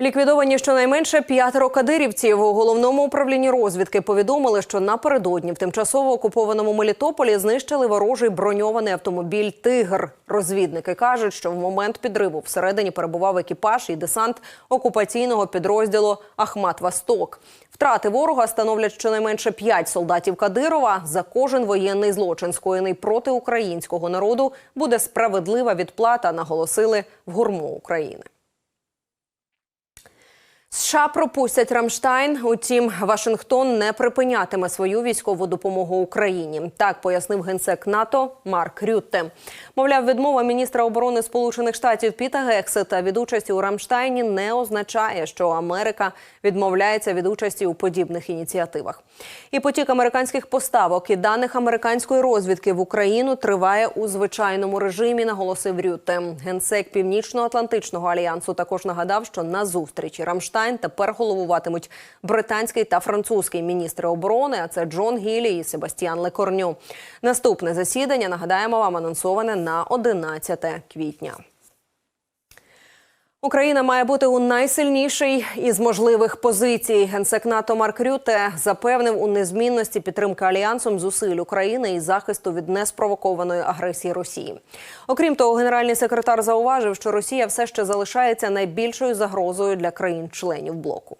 Ліквідовані щонайменше п'ятеро кадирівців у головному управлінні розвідки повідомили, що напередодні в тимчасово окупованому Мелітополі знищили ворожий броньований автомобіль Тигр. Розвідники кажуть, що в момент підриву всередині перебував екіпаж і десант окупаційного підрозділу Ахмат Восток. Втрати ворога становлять щонайменше п'ять солдатів Кадирова. За кожен воєнний злочин, скоєний проти українського народу, буде справедлива відплата. Наголосили в гурму України. США пропустять Рамштайн. Утім, Вашингтон не припинятиме свою військову допомогу Україні. Так пояснив генсек НАТО Марк Рютте. Мовляв, відмова міністра оборони Сполучених Штатів Піта Гексета від участі у Рамштайні не означає, що Америка відмовляється від участі у подібних ініціативах. І потік американських поставок і даних американської розвідки в Україну триває у звичайному режимі. Наголосив Рютте. Генсек Північно-Атлантичного альянсу також нагадав, що на зустрічі Рамштайн тепер головуватимуть британський та французький міністри оборони. А це Джон Гілі і Себастьян Лекорню. Наступне засідання нагадаємо вам анонсоване на 11 квітня. Україна має бути у найсильнішій із можливих позицій. Генсек НАТО Марк Рюте запевнив у незмінності підтримки альянсом зусиль України і захисту від неспровокованої агресії Росії. Окрім того, генеральний секретар зауважив, що Росія все ще залишається найбільшою загрозою для країн-членів блоку.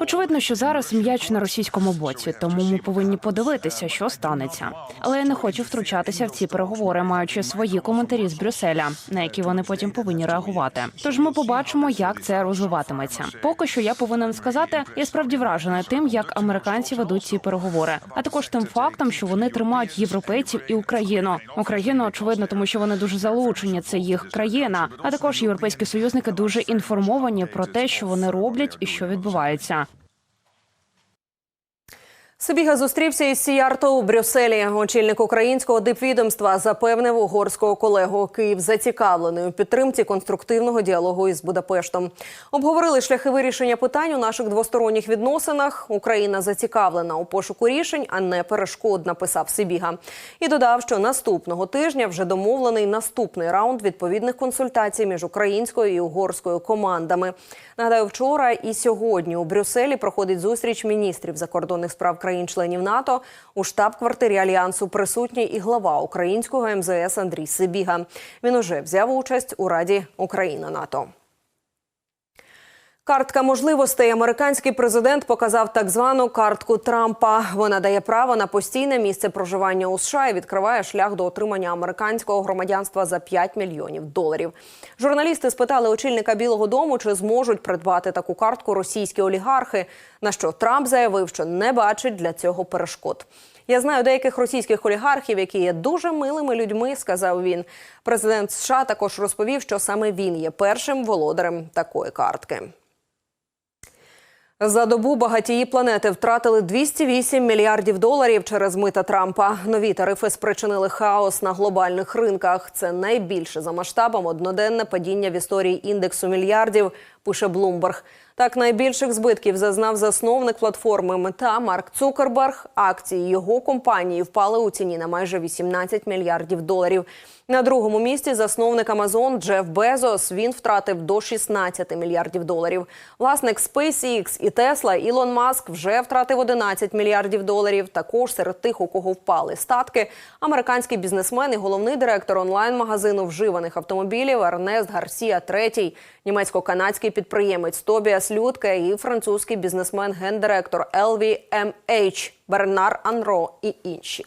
Очевидно, що зараз м'яч на російському боці, тому ми повинні подивитися, що станеться. Але я не хочу втручатися в ці переговори, маючи свої коментарі з Брюсселя, на які вони потім повинні реагувати. Тож ми побачимо, як це розвиватиметься. Поки що я повинен сказати, я справді вражена тим, як американці ведуть ці переговори, а також тим фактом, що вони тримають європейців і Україну. Україну очевидно, тому що вони дуже залучені. Це їх країна. А також європейські союзники дуже інформовані про те, що вони роблять і що відбувається відбувається. Сибіга зустрівся із Сіярто у Брюсселі. Очільник українського дипвідомства запевнив угорського колегу. Київ зацікавлений у підтримці конструктивного діалогу із Будапештом. Обговорили шляхи вирішення питань у наших двосторонніх відносинах. Україна зацікавлена у пошуку рішень, а не перешкод. Написав Сибіга. І додав, що наступного тижня вже домовлений наступний раунд відповідних консультацій між українською і угорською командами. Нагадаю, вчора і сьогодні у Брюсселі проходить зустріч міністрів закордонних справ країн-членів НАТО. У штаб-квартирі альянсу присутній і глава українського МЗС Андрій Сибіга. Він уже взяв участь у Раді Україна НАТО. Картка можливостей. Американський президент показав так звану картку Трампа. Вона дає право на постійне місце проживання у США і відкриває шлях до отримання американського громадянства за 5 мільйонів доларів. Журналісти спитали очільника Білого Дому, чи зможуть придбати таку картку російські олігархи. На що Трамп заявив, що не бачить для цього перешкод. Я знаю деяких російських олігархів, які є дуже милими людьми, сказав він. Президент США також розповів, що саме він є першим володарем такої картки. За добу багатії планети втратили 208 мільярдів доларів через мита Трампа. Нові тарифи спричинили хаос на глобальних ринках. Це найбільше за масштабом одноденне падіння в історії індексу мільярдів. Пише Блумберг. Так найбільших збитків зазнав засновник платформи Мета Марк Цукерберг. Акції його компанії впали у ціні на майже 18 мільярдів доларів. На другому місці засновник Амазон Джеф Безос. Він втратив до 16 мільярдів доларів. Власник SpaceX і Tesla Ілон Маск вже втратив 11 мільярдів доларів. Також серед тих, у кого впали статки, американський бізнесмен і головний директор онлайн-магазину вживаних автомобілів Ернест Гарсія III, німецько-канадський підприємець Тобіас Людке і французький бізнесмен гендиректор LVMH Бернар Анро і інші.